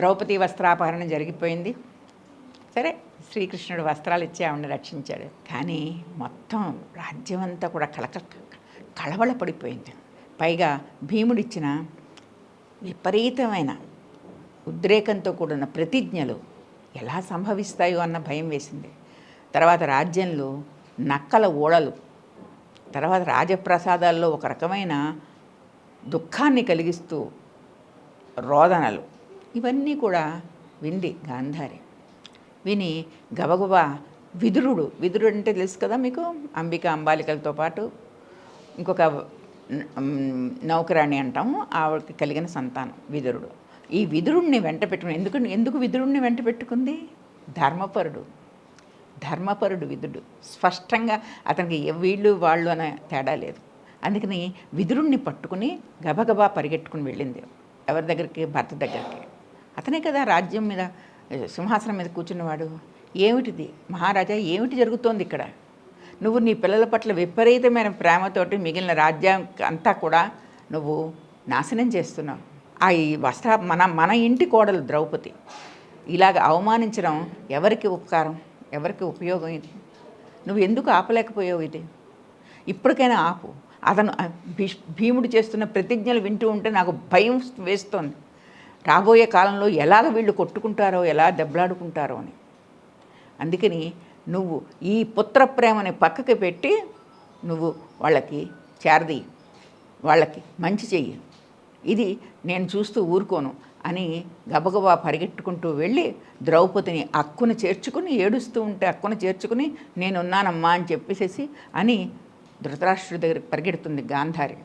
ద్రౌపది వస్త్రాపహరణ జరిగిపోయింది. సరే శ్రీకృష్ణుడు వస్త్రాలు ఇచ్చి ఆవిడని రక్షించాడు. కానీ మొత్తం రాజ్యం అంతా కూడా కలక కలవల పడిపోయింది. పైగా భీముడిచ్చిన విపరీతమైన ఉద్రేకంతో కూడిన ప్రతిజ్ఞలు ఎలా సంభవిస్తాయో అన్న భయం వేసింది. తర్వాత రాజ్యంలో నక్కల ఓడలు తర్వాత రాజప్రసాదాల్లో ఒక రకమైన దుఃఖాన్ని కలిగిస్తూ రోదనలు ఇవన్నీ కూడా వింది గాంధారి. విని గబగబా విదురుడు విదురుడు అంటే తెలుసు కదా మీకు? అంబిక అంబాలికలతో పాటు ఇంకొక నౌకరాణి అంటాము ఆవిడకి కలిగిన సంతానం విదురుడు. ఈ విదురుణ్ణి వెంట పెట్టుకుని ఎందుకు ఎందుకు విదురుణ్ణి వెంట పెట్టుకుంది? ధర్మపరుడు. ధర్మపరుడు విదుడు స్పష్టంగా అతనికి వీళ్ళు వాళ్ళు అనే తేడా లేదు. అందుకని విదురుణ్ణి పట్టుకుని గబగబా పరిగెట్టుకుని వెళ్ళింది. ఎవరి దగ్గరికి? భర్త దగ్గరికి. అతనే కదా రాజ్యం మీద సింహాసనం మీద కూర్చున్నవాడు. ఏమిటిది? మహారాజా ఏమిటి జరుగుతోంది ఇక్కడ? నువ్వు నీ పిల్లల పట్ల విపరీతమైన ప్రేమతోటి మిగిలిన రాజ్యం అంతా కూడా నువ్వు నాశనం చేస్తున్నావు. ఆ ఈ వస్త్ర మన మన ఇంటి కోడలు ద్రౌపది. ఇలాగ అవమానించడం ఎవరికి ఉపకారం? ఎవరికి ఉపయోగం ఇది? నువ్వు ఎందుకు ఆపలేకపోయావు ఇది? ఇప్పటికైనా ఆపు. అతను భీష్- భీముడు చేస్తున్న ప్రతిజ్ఞలు వింటూ ఉంటే నాకు భయం వేస్తోంది. రాబోయే కాలంలో ఎలాగ వీళ్ళు కొట్టుకుంటారో ఎలా దెబ్బలాడుకుంటారో అని. అందుకని నువ్వు ఈ పుత్ర ప్రేమని పక్కకి పెట్టి నువ్వు వాళ్ళకి చేరదీ వాళ్ళకి మంచి చెయ్యి. ఇది నేను చూస్తూ ఊరుకోను అని గబగబా పరిగెట్టుకుంటూ వెళ్ళి ద్రౌపదిని అక్కును చేర్చుకుని ఏడుస్తూ ఉంటే అక్కును చేర్చుకుని నేనున్నానమ్మా అని చెప్పేసేసి అని ధృతరాష్ట్రుడి దగ్గర పరిగెడుతుంది గాంధారి.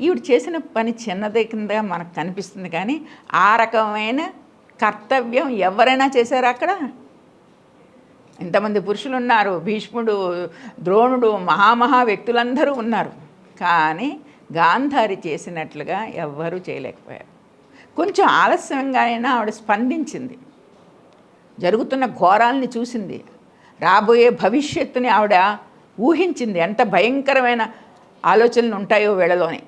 ఈవిడ చేసిన పని చిన్నదే కింద మనకు కనిపిస్తుంది కానీ ఆ రకమైన కర్తవ్యం ఎవరైనా చేశారు అక్కడ? ఇంతమంది పురుషులు ఉన్నారు భీష్ముడు ద్రోణుడు మహామహా వ్యక్తులందరూ ఉన్నారు. కానీ గాంధారి చేసినట్లుగా ఎవ్వరూ చేయలేకపోయారు. కొంచెం ఆలస్యంగానైనా ఆవిడ స్పందించింది. జరుగుతున్న ఘోరాల్ని చూసింది. రాబోయే భవిష్యత్తుని ఆవిడ ఊహించింది. ఎంత భయంకరమైన ఆలోచనలు ఉంటాయో వీళ్ళలోనే.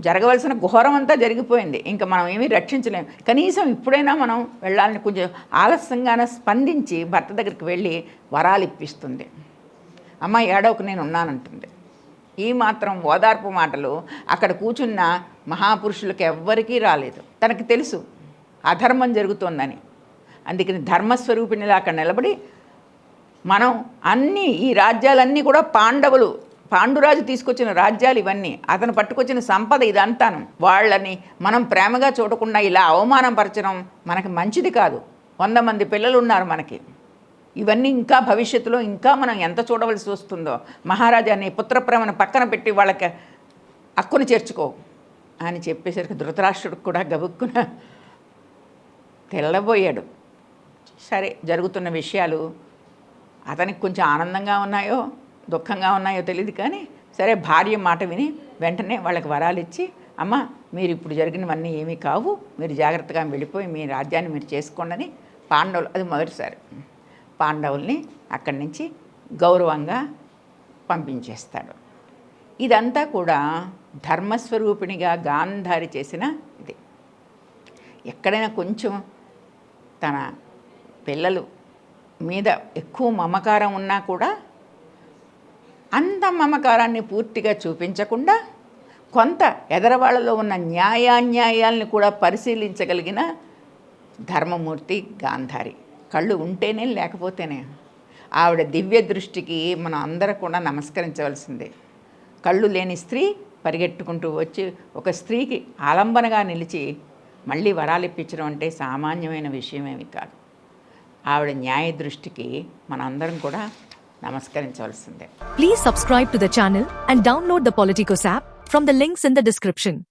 జరగవలసిన ఘోరం అంతా జరిగిపోయింది. ఇంకా మనం ఏమీ రక్షించలేం. కనీసం ఇప్పుడైనా మనం వెళ్ళాలని కొంచెం ఆలస్యంగానే స్పందించి భర్త దగ్గరికి వెళ్ళి వరాలు ఇప్పిస్తుంది. అమ్మ ఏడవకు నేను ఉన్నానంటుంది. ఈ మాత్రం ఓదార్పు మాటలు అక్కడ కూర్చున్న మహాపురుషులకు ఎవ్వరికీ రాలేదు. తనకి తెలుసు అధర్మం జరుగుతోందని. అందుకని ధర్మస్వరూపిణిలా అక్కడ నిలబడి మనం అన్నీ ఈ రాజ్యాలన్నీ కూడా పాండవులు పాండురాజు తీసుకొచ్చిన రాజ్యాలు ఇవన్నీ అతను పట్టుకొచ్చిన సంపద ఇదంతాను. వాళ్ళని మనం ప్రేమగా చూడకుండా ఇలా అవమానపరచడం మనకి మంచిది కాదు. వంద మంది పిల్లలు ఉన్నారు మనకి. ఇవన్నీ ఇంకా భవిష్యత్తులో ఇంకా మనం ఎంత చూడవలసి వస్తుందో మహారాజాన్ని పుత్రప్రేమను పక్కన పెట్టి వాళ్ళకి అక్కును చేర్చుకో అని చెప్పేసరికి ధృతరాష్ట్రుడికి కూడా గబుక్కున తెల్లబోయాడు. సరే జరుగుతున్న విషయాలు అతనికి కొంచెం ఆనందంగా ఉన్నాయో దుఃఖంగా ఉన్నాయో తెలియదు కానీ సరే భార్య మాట విని వెంటనే వాళ్ళకి వరాలు ఇచ్చి అమ్మ మీరు ఇప్పుడు జరిగినవన్నీ ఏమీ కావు మీరు జాగ్రత్తగా వెళ్ళిపోయి మీ రాజ్యాన్ని మీరు చేసుకోండి పాండవులు అది మొదటిసారి. పాండవుల్ని అక్కడి నుంచి గౌరవంగా పంపించేస్తాడు. ఇదంతా కూడా ధర్మస్వరూపిణిగా గాంధారి చేసిన ఇది. ఎక్కడైనా కొంచెం తన పిల్లలు మీద ఎక్కువ మమకారం ఉన్నా కూడా అంత మమకారాన్ని పూర్తిగా చూపించకుండా కొంత ఎదరవాళ్ళలో ఉన్న న్యాయాన్యాయాల్ని కూడా పరిశీలించగలిగిన ధర్మమూర్తి గాంధారి. కళ్ళు ఉంటేనే లేకపోతేనే. ఆవిడ దివ్య దృష్టికి మనం అందరం కూడా నమస్కరించవలసిందే. కళ్ళు లేని స్త్రీ పరిగెట్టుకుంటూ వచ్చి ఒక స్త్రీకి ఆలంబనగా నిలిచి మళ్ళీ వరాలు ఇప్పించడం అంటే సామాన్యమైన విషయమేమి కాదు. ఆవిడ న్యాయ దృష్టికి మనందరం కూడా నమస్కరించవలసిందే Please subscribe to the channel and download the Politicos app from the links in the description.